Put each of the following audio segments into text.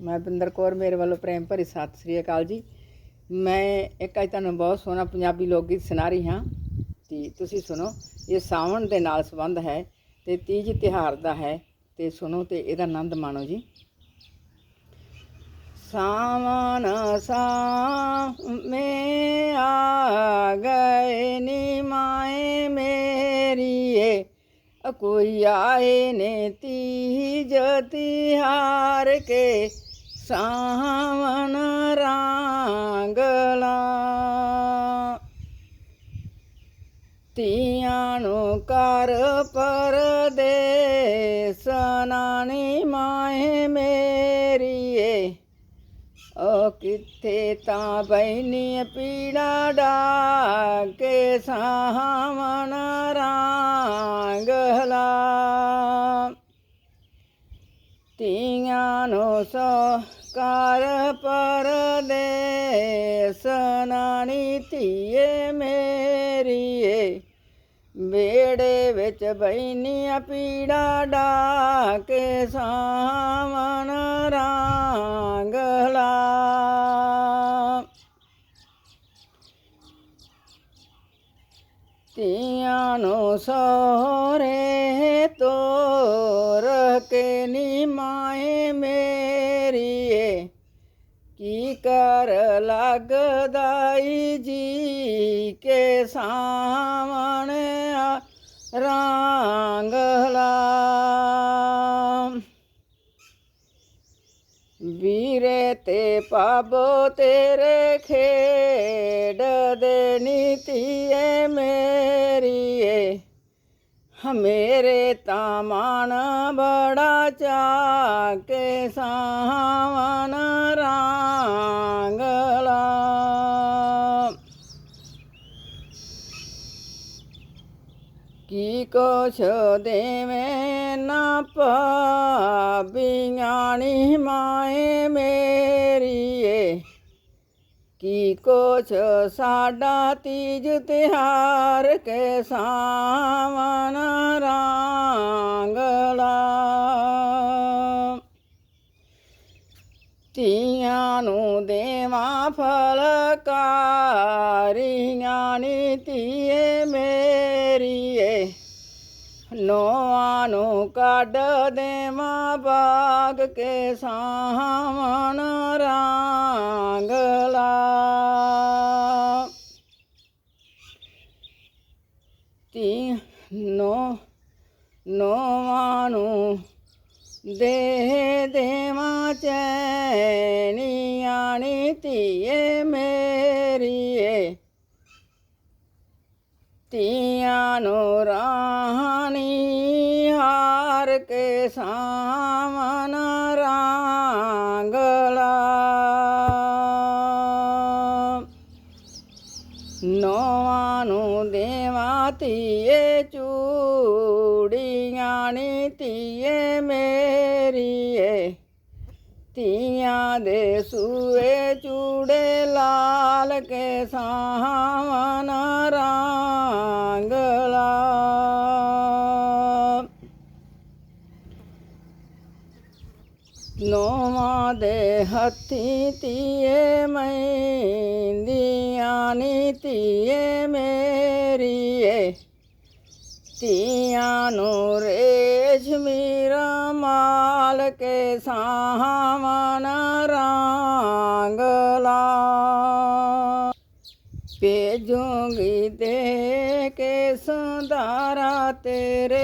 ਮੈਂ ਬਿੰਦਰ ਕੌਰ, ਮੇਰੇ ਵੱਲੋਂ ਪ੍ਰੇਮ ਭਰੀ ਸਤਿ ਸ੍ਰੀ ਅਕਾਲ ਜੀ। ਮੈਂ ਇੱਕ ਅੱਜ ਤੁਹਾਨੂੰ ਬਹੁਤ ਸੋਹਣਾ ਪੰਜਾਬੀ ਲੋਕ ਗੀਤ ਸੁਣਾ ਰਹੀ ਹਾਂ। ਤੇ ਤੁਸੀਂ ਸੁਣੋ, ਇਹ ਸਾਵਣ ਦੇ ਨਾਲ ਸੰਬੰਧ ਹੈ ਤੇ ਤੀਜ ਤਿਹਾਰ ਦਾ ਹੈ। ਤੇ ਸੁਣੋ ਤੇ ਇਹਦਾ ਆਨੰਦ ਮਾਣੋ ਜੀ। ਸਾਵਣ ਸਾਵੇਂ ਆ ਗਏ ਨੀ ਮਾਏ ਮੇਰੀਏ। ਅ ਕੋਈ ਆਏ ਨੇ ਤੀਜ ਹਾਰ ਕੇ। ਸਾਵਣ ਰਾਂਗਲਾ। ਤੀਆਂ ਨੂੰ ਕਰ ਪਰਦੇਸ, ਨਾਨੀ ਮਾਏ ਮੇਰੀਏ। ਓ ਕਿੱਥੇ ਤਾਂ ਬੈਨੀ ਪੀੜਾ ਡਾ ਕੇ ਸਾਵਣ ਰਾਂਗਲਾ। ਧੀਆਂ ਨੂੰ ਸੋ ਕਰ ਪਰਦੇਸ, ਨਾਨੀ ਧੀਏ ਮੇਰੀਏ। ਬੇੜੇ ਵਿੱਚ ਬੈਨੀਆਂ ਪੀੜਾ ਡਾ ਕੇ ਸਾਵਣ ਰਾਂਗਲਾ ਤੀਆਂ ਨੂੰ ਸੋਰੇ ਤੋਰ ਕੇ ਨੀ ਮਾਏ ਮੇਰੀਏ। ਕੀ ਕਰ ਲੱਗਦਾਈ ਜੀ ਕੇ ਸਾਵਣ ਆ ਰਾਂਗਲਾ ਵੀਰੇ ਤੇ ਪਾਬੋ ਤੇਰੇ ਖੇਡ ਦੇ ਨੀਤੀਏ ਮੇਰੀਏ ਮੇਰੇ ਤਾਂ ਮਨ ਬੜਾ ਚਾ ਕੇ ਸਾਵਨ ਰਾਂਗਲਾ ਕੀ ਕੁਛ ਦੇਵੇਂ ਨਾ ਪਾਬੀਆਣੀ ਮਾਏ ਮੇਰੀਏ। ਕੀ ਕੁਛ ਸਾਡਾ ਤੀਜ ਤਿਹਾਰ ਕੇ ਸਾਵਨ ਰਾਂਗਲਾ? ਤੀਆਂ ਨੂੰ ਦੇਵਾਂ ਫਲਕਾਰੀਆਂ ਨੀ ਧੀਏ ਮੇਰੀਏ। ਨੋਆਂ ਨੂੰ ਕੱਢ ਦੇਵਾਂ ਬਾਗ ਕੇ ਸਾਵਣ ਰਾਂਗਲਾ ਤੀ ਨੋ ਨੋਆਂ ਨੂੰ ਦੇ ਦੇਵਾਂ ਚੈਨੀਆਂ ਨੀ ਧੀਏ ਮੇਰੀਏ। ਤੀਆਂ ਨੂੰ ਰਾਣੀ ਹਾਰ ਕੇ ਸਾਵਨ ਨੋਆਂ ਨੂੰ ਦੇਵਾਂ ਧੀਏ, ਚੂੜੀਆਂ ਨੀ ਧੀਏ ਮੇਰੀਏ। ਧੀਆਂ ਦੇ ਸੂਏ ਚੂੜੇ ਲਾਲ ਕੇ ਸਾਵਨ ਨੋਵਾਂ ਦੇ ਹੱਥੀ ਧੀਏ ਮਹਿੰਦੀਆਂ ਨੀ ਧੀਏ ਮੇਰੀਏ ਧੀਆਂ ਨੂੰ ਰੇਸ਼ਮੀ ਰਮਾਲ ਕੇ ਸਾਵਨ ਰਾਂਗਲਾ ਭੇਜੂੰਗੀ ਦੇ ਕੇ ਸੰਦਾਰਾ ਤੇਰੇ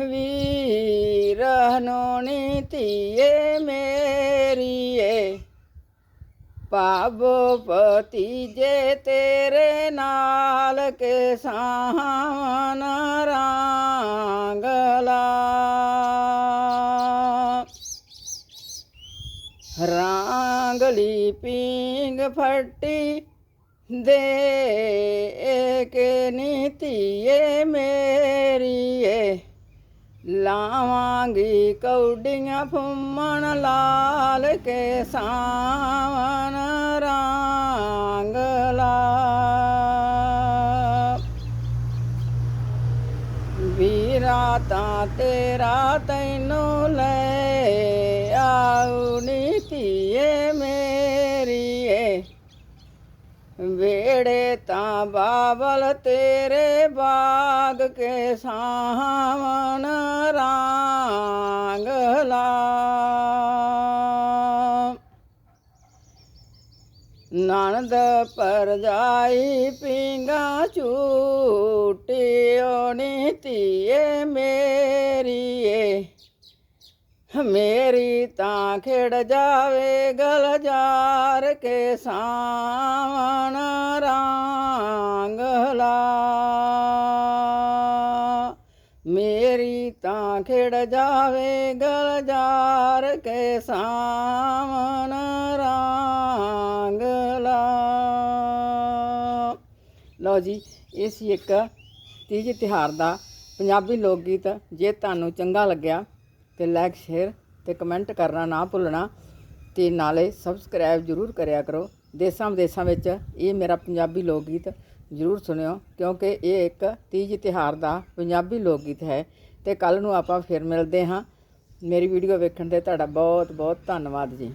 ਵੀਰ ਨੋਣੀ ਧੀਏ ਮੇਰੀਏ ਪਾਬੋ ਪਤੀ ਜੇ ਤੇਰੇ ਨਾਲ ਕੇ ਸਾਵਨ ਰਾਂਗਲਾ ਰਾਂਗਲੀ ਪੀਂਗ ਫੱਟੀ ਦੇ ਕੇ ਨੀਤੀਏ ਮੇਰੀਏ। ਲਾਵਾਂਗੀ ਕੌਡੀਆਂ ਫੁੰਮਣ ਲਾਲ ਕੇ ਸਾਵਨ ਰਾਂਗਲਾ ਵੀਰਾ ਤਾਂ ਤੇਰਾ ਤੈਨੂੰ ਲੈ ਆਉ ਨੀ ਧੀਏ ਮੇਰੀਏ ਵੇੜੇ ਤਾਂ ਬਾਬਲ ਤੇਰੇ ਬਾਗ ਕੇ ਸਾਵਨ ਰੰਗ ਲਾ। ਨਣਦ ਪਰਜਾਈ ਪਿੰਗਾ ਝੂਟਿਓ ਨੀ ਮੇਰੀਏ। ਮੇਰੀ ਤਾਂ ਖਿੜ ਜਾਵੇ ਗਲਜਾਰ ਕੇ ਸਾਵਣ ਰੰਗ ਲਾ ਮੇਰੀ ਤਾਂ ਖਿੜ ਜਾਵੇ ਗਲਜਾਰ ਕੇ ਸਾਵਣ ਰੰਗ ਲਾ ਲਓ ਜੀ ਇਸ ਇੱਕ ਤੀਜ ਤਿਉਹਾਰ ਦਾ ਪੰਜਾਬੀ ਲੋਕ ਗੀਤ ਜੇ ਤੁਹਾਨੂੰ ਚੰਗਾ ਲੱਗਿਆ ਤੇ ਲਾਈਕ ਸ਼ੇਅਰ ਤੇ ਕਮੈਂਟ ਕਰਨਾ ਨਾ ਭੁੱਲਣਾ ਤੇ ਨਾਲੇ ਸਬਸਕ੍ਰਾਈਬ ਜਰੂਰ ਕਰਿਆ ਕਰੋ। ਦੇਸਾਂ ਵਿਦੇਸਾਂ ਵਿੱਚ ਇਹ ਮੇਰਾ ਪੰਜਾਬੀ ਲੋਕ ਗੀਤ ਜਰੂਰ ਸੁਣਿਓ, ਕਿਉਂਕਿ ਇਹ ਇੱਕ ਤੀਜ ਤਿਉਹਾਰ ਦਾ ਪੰਜਾਬੀ ਲੋਕ ਗੀਤ ਹੈ। ਤੇ ਕੱਲ ਨੂੰ ਆਪਾਂ ਫਿਰ ਮਿਲਦੇ ਹਾਂ। ਮੇਰੀ ਵੀਡੀਓ ਵੇਖਣ ਤੇ ਤੁਹਾਡਾ ਬਹੁਤ ਬਹੁਤ ਧੰਨਵਾਦ ਜੀ।